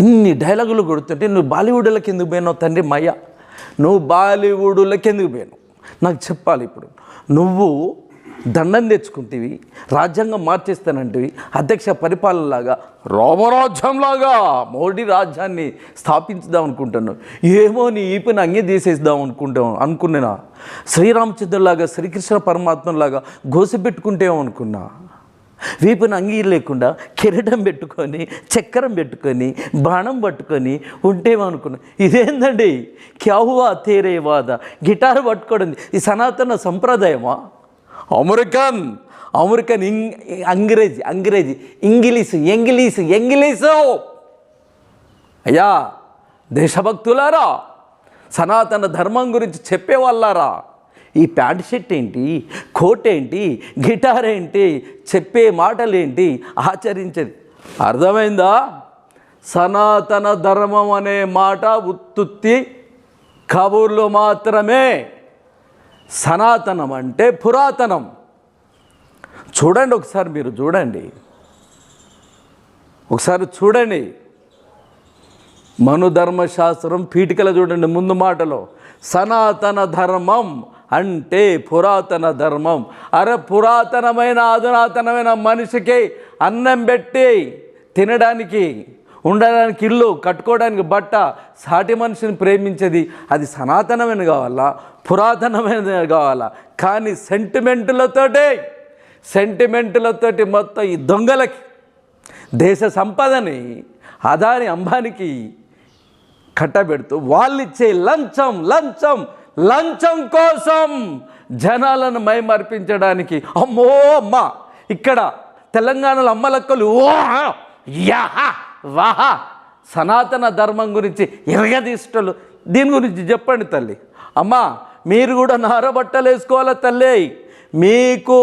ఇన్ని డైలాగులు కొడుతుంటే నువ్వు బాలీవుడ్లోకి ఎందుకు పోయినావు తండ్రి మయ్య నువ్వు బాలీవుడ్లోకి ఎందుకు పోయినావు. నాకు చెప్పాలి ఇప్పుడు. నువ్వు దండం తెచ్చుకుంటేవి రాజ్యాంగం మార్చేస్తానంటివి అధ్యక్ష పరిపాలనలాగా రోమరాజ్యంలాగా మోడీ రాజ్యాన్ని స్థాపించుదాం అనుకుంటున్నావు. ఏమో నీ ఈపిని అంగే తీసేద్దాం అనుకుంటాం అనుకున్నా శ్రీరామచంద్రులాగా శ్రీకృష్ణ పరమాత్మలాగా గోసిపెట్టుకుంటేమో అనుకున్నా? వీపున అంగీ లేకుండా కిరీటం పెట్టుకొని చక్రం పెట్టుకొని బాణం పట్టుకొని ఉంటేమనుకున్నాం ఇదేందండి? క్యాహువా తేరేవాద గిటార్ పట్టుకోవడం ఈ సనాతన సంప్రదాయమా? అమెరికన్ అమెరికన్ ఇంగ్ Angrezi Angrezi English English English అయ్యా దేశభక్తులారా సనాతన ధర్మం గురించి చెప్పేవాళ్ళారా? ఈ ప్యాంట్ షర్ట్ ఏంటి? కోట్ ఏంటి? గిటార్ ఏంటి? చెప్పే మాటలేంటి? ఆచరించేది. అర్థమైందా? సనాతన ధర్మం అనే మాట ఉత్తుత్తి కబుర్లు మాత్రమే. సనాతనం అంటే పురాతనం. చూడండి ఒకసారి మీరు చూడండి. ఒకసారి చూడండి. మనుధర్మశాస్త్రం పీఠికల చూడండి ముందు మాటలో. సనాతన ధర్మం అంటే పురాతన ధర్మం. అరే పురాతనమైన అధునాతనమైన మనిషికి అన్నం పెట్టి తినడానికి ఉండడానికి ఇల్లు కట్టుకోవడానికి బట్ట సాటి మనిషిని ప్రేమించేది అది సనాతనమైన కావాలా? పురాతనమైనది కావాలా? కానీ సెంటిమెంటులతోటే సెంటిమెంటులతోటి మొత్తం ఈ దొంగలకి దేశ సంపదని అదాని అంబానికి కట్టబెడుతూ వాళ్ళు ఇచ్చే లంచం లంచం లంచం కోసం జనాలను మైమర్పించడానికి. అమ్మో అమ్మ ఇక్కడ తెలంగాణలో అమ్మలక్కలు ఓహా యాహా వాహా సనాతన ధర్మం గురించి ఎరగదీష్టలు దీని గురించి చెప్పండి తల్లి. అమ్మా మీరు కూడా నారబట్టలు వేసుకోవాలా తల్లి? మీకు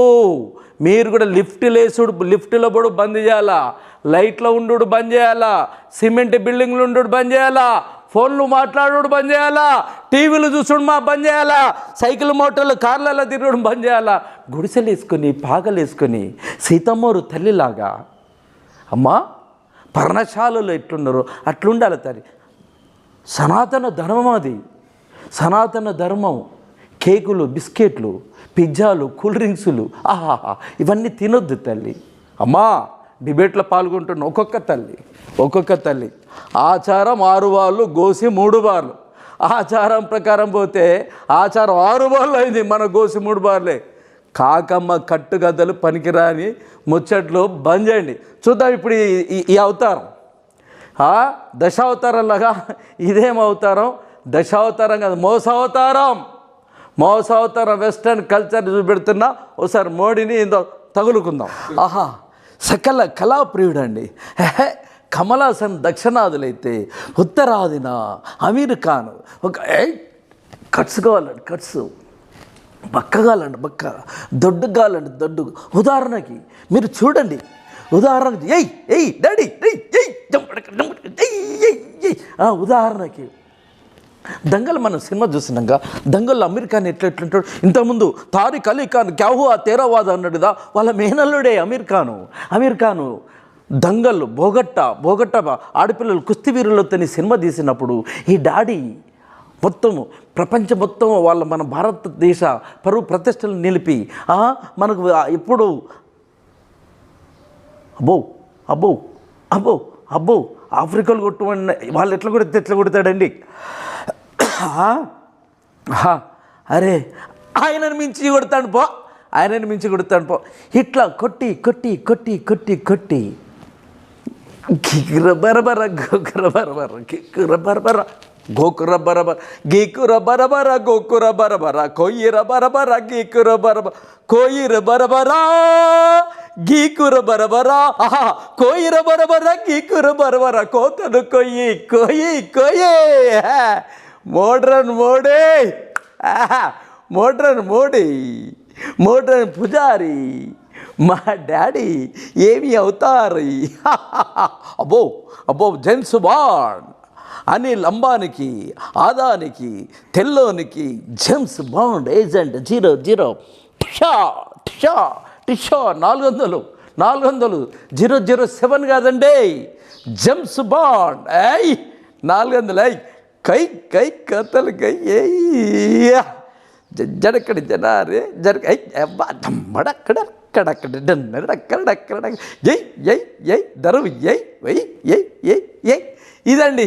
మీరు కూడా లిఫ్ట్ లేసుడు లిఫ్ట్లో పడు బంద్ చేయాలా? లైట్లో ఉండు బంద్ చేయాలా? సిమెంట్ బిల్డింగ్లు ఉండు బంద్ చేయాలా? ఫోన్లు మాట్లాడు బంద్ చేయాలా? టీవీలు చూసుడు మా బంద్ చేయాలా? సైకిల్ మోటార్లు కార్లలో తిరగడం బంద్ చేయాలా? గుడిసెలు వేసుకొని పాగలు వేసుకొని సీతమ్మోరు తల్లిలాగా. అమ్మా పర్ణశాలలో ఎట్లున్నారు? అట్లుండాలి తల్లి. సనాతన ధర్మం అది. సనాతన ధర్మం. కేకులు బిస్కెట్లు పిజ్జాలు కూల్ డ్రింక్సులు ఆహాహా ఇవన్నీ తినొద్దు తల్లి. అమ్మా డిబేట్లో పాల్గొంటున్న ఒక్కొక్క తల్లి ఒక్కొక్క తల్లి ఆచారం ఆరు వాళ్ళు గోసి మూడు బార్లు. ఆచారం ప్రకారం పోతే ఆచారం ఆరు బార్లు అయింది మన గోసి మూడు బార్లే. కాకమ్మ కట్టుగద్దలు పనికిరాని ముచ్చట్లు బంద్ చేయండి. చూద్దాం ఇప్పుడు ఈ- అవతారం. దశావతారంలాగా ఇదేం అవతారం? దశావతారం కాదు మోసావతారం. మోసావతారం వెస్టర్న్ కల్చర్ చూపెడుతున్నా ఒకసారి మోడీని ఇందో తగులుకుందాం. ఆహా సకల కళాప్రియుడు అండి హెహె, దక్షిణాదులైతే ఉత్తరాదిన అమీర్ ఖాన్. ఒక కట్స్ కావాలండి కట్స్. బక్క కాలండి బక్క. దొడ్డు కాలండి దొడ్డు ఉదాహరణకి మీరు చూడండి. ఉదాహరణకి ఎయ్ ఎయ్ డాడీ ఎయ్ ఎయ్ ఆ, ఉదాహరణకి దంగల్ మనం సినిమా చూసినాక దంగల్లో అమీర్ ఖాన్ ఎట్లా ఎట్లుంటాడు ఇంతకుముందు తారిక్ అలీ ఖాన్ క్యాహు ఆ తేరవాద అన్నాడుదా వాళ్ళ మేనల్లుడే అమీర్ ఖాను అమీర్ ఖాను దంగల్ బోగట్ట బోగట్ట ఆడపిల్లలు కుస్తీ వీరులతో సినిమా తీసినప్పుడు ఈ డాడీ మొత్తము ప్రపంచం మొత్తం వాళ్ళ మన భారతదేశ పరువు ప్రతిష్టలు నిలిపి మనకు ఎప్పుడు అబ్బో అబ్బో అబ్బో అబ్బో ఆఫ్రికాలో కొట్టుమని వాళ్ళు ఎట్లా కొడితే ఎట్లా కొడతాడండి? అరే ఆయనను మించి కొడతాను పో ఆయనను మించి కొడతాను పో ఇట్లా కొట్టి కొట్టి కొట్టి కొట్టి కొట్టి గిగ్ర బరబర గోకుర బరబర గిగ్గుర బరబర గోకుర బరబర గీకుర బరబర గోకుర బరబర కొయ్యిర బరబర గీకుర బరబ కోయిర బరబరా గీకుర బరబరా ఆహా కోయిర బరబర గీకుర బరబర కోతను కొయ్యి కొయ్యి కొయ్యే మోడ్రన్ మోడే. మోడ్రన్ మోడీ మోడ్రన్ పుజారి మా డాడీ ఏమి అవుతారు? అబ్బో అబ్బో జెమ్స్ బాండ్ అనిల్ అంబానికి ఆదానికి తెల్లోనికి James Bond agent zero zero టిషా టిషా టిషా నాలుగు వందలు నాలుగు వందలు జీరో జీరో సెవెన్ కాదండి. జెమ్స్ బాండ్ ఐ నాలుగు వందలు ఏయ్ కై కై కథలు కై ఏయ్ జడక్కడ జనారే జర ఐ అబ్బా దమ్మడక్కడ అక్కడక్కడ డన్నడ అక్కడక్కడ ఎయ్ ఎయ్ ఎయ్ దరువు ఎయ్ వై ఎయ్ ఎయ్ ఎయ్ ఇదండి